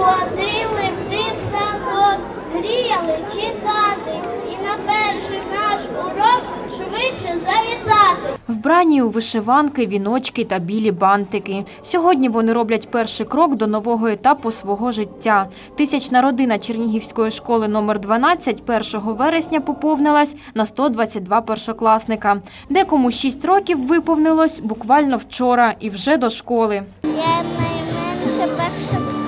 ходили в дитсадок, мріяли читати і на перший наш урок швидше завітати. Вбрані у вишиванки, віночки та білі бантики. Сьогодні вони роблять перший крок до нового етапу свого життя. Тисячна родина Чернігівської школи номер 12 1 вересня поповнилась на 122 першокласника. Декому 6 років виповнилось буквально вчора і вже до школи. Я найменша перша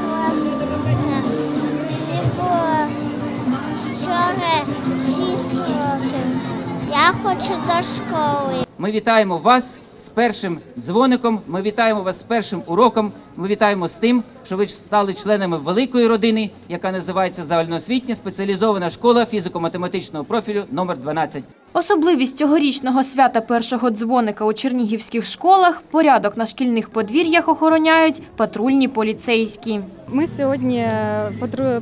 Я хочу до школи. Ми вітаємо вас з першим дзвоником. Ми вітаємо вас з першим уроком. Ми вітаємо з тим, що ви стали членами великої родини, яка називається загальноосвітня спеціалізована школа фізико-математичного профілю номер 12. Особливість цьогорічного свята першого дзвоника у чернігівських школах – порядок на шкільних подвір'ях охороняють патрульні поліцейські. Ми сьогодні е,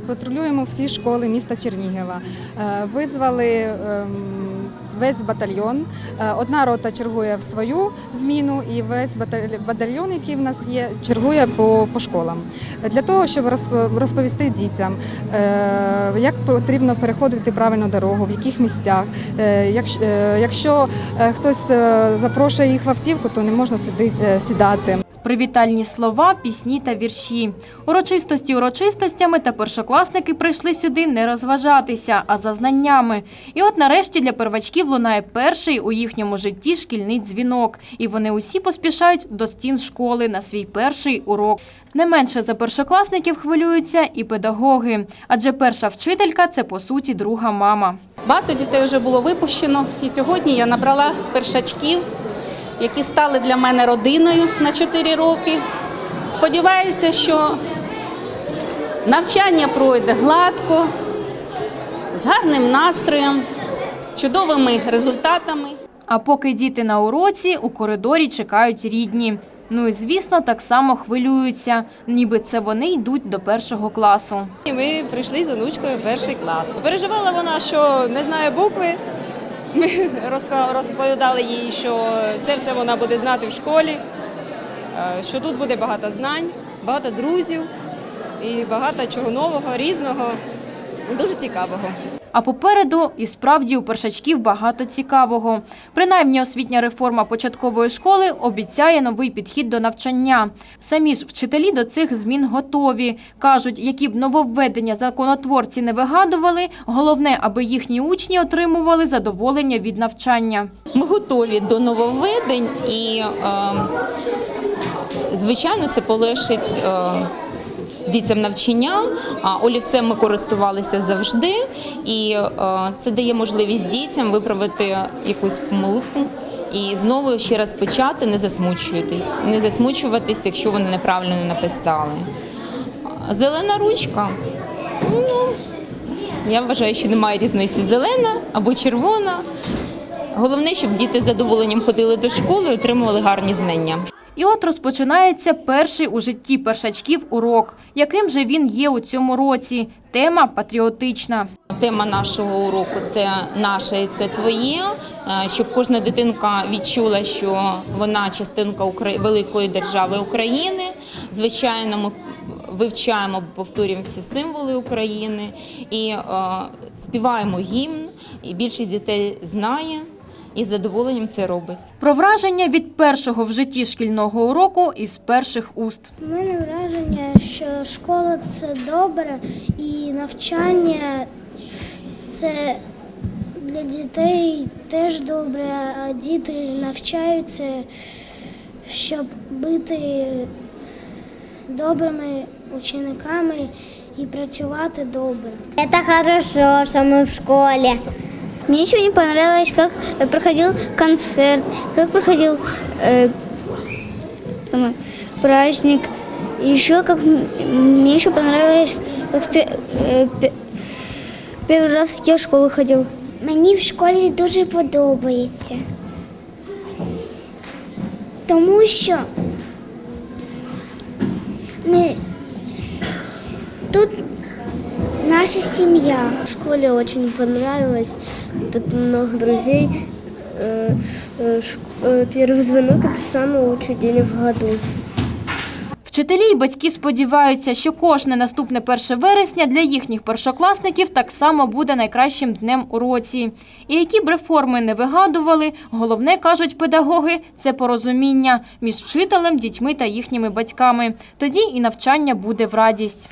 патрулюємо всі школи міста Чернігова. Е, Визвали ем, весь батальйон. Е, Одна рота чергує в свою зміну, і весь баталь- батальйон, який в нас є, чергує по, по школам. Для того, щоб розп- розповісти дітям, е, як потрібно переходити правильну дорогу, в яких місцях. Е, Якщо, хтось запрошує їх в автівку, то не можна сідати. Привітальні слова, пісні та вірші. Урочистості урочистостями та першокласники прийшли сюди не розважатися, а за знаннями. І от нарешті для первачків лунає перший у їхньому житті шкільний дзвінок. І вони усі поспішають до стін школи на свій перший урок. Не менше за першокласників хвилюються і педагоги, адже перша вчителька це по суті друга мама. Багато дітей вже було випущено, і сьогодні я набрала першачків, які стали для мене родиною на 4 роки. Сподіваюся, що навчання пройде гладко, з гарним настроєм, з чудовими результатами. А поки діти на уроці, у коридорі чекають рідні. Ну і звісно, так само хвилюються, ніби це вони йдуть до першого класу. Ми прийшли з онучкою в перший клас. Переживала вона, що не знає букви. Ми розповідали їй, що це все вона буде знати в школі, е, що тут буде багато знань, багато друзів і багато чого нового, різного, дуже цікавого. А попереду і справді у першачків багато цікавого. Принаймні освітня реформа початкової школи обіцяє новий підхід до навчання. Самі ж вчителі до цих змін готові. Кажуть, які б нововведення законотворці не вигадували, головне, аби їхні учні отримували задоволення від навчання. Ми готові до нововведень і, е, звичайно, це полегшить е, дітям навчання. Олівцем ми користувалися завжди, і е, це дає можливість дітям виправити якусь помилку. І знову ще раз почати, не засмучуйтесь, не засмучуватись, якщо вони неправильно написали. Зелена ручка. Ну, я вважаю, що немає різниці зелена або червона. Головне, щоб діти з задоволенням ходили до школи і отримували гарні знання. І от розпочинається перший у житті першачків урок. Яким же він є у цьому році? Тема патріотична. Тема нашого уроку це наше і це твоє. Е, Щоб кожна дитинка відчула, що вона частинка великої держави України. Звичайно, ми вивчаємо, повторюємо всі символи України і е, співаємо гімн. І більшість дітей знає і з задоволенням це робить. Про враження від першого в житті шкільного уроку із перших уст. У мене враження, що школа це добре і навчання це для дітей теж добре, а діти навчаються, щоб бути добрими учениками і працювати добре. Это хорошо, что мы в школе. Мне еще не понравилось, как проходил концерт, как проходил э, там, праздник. И еще как м- мне еще понравилось, как в пе- э, пе- первый раз я в школу ходил. Мені в школі дуже подобається. Тому що ми тут наша семья. В школе очень понравилось. Тут много друзей. Э, э, шк- э, Первый звонок – это самый лучший день в году. Вчителі і батьки сподіваються, що кожне наступне 1 вересня для їхніх першокласників так само буде найкращим днем у році. І які б реформи не вигадували, головне, кажуть педагоги, це порозуміння між вчителем, дітьми та їхніми батьками. Тоді і навчання буде в радість.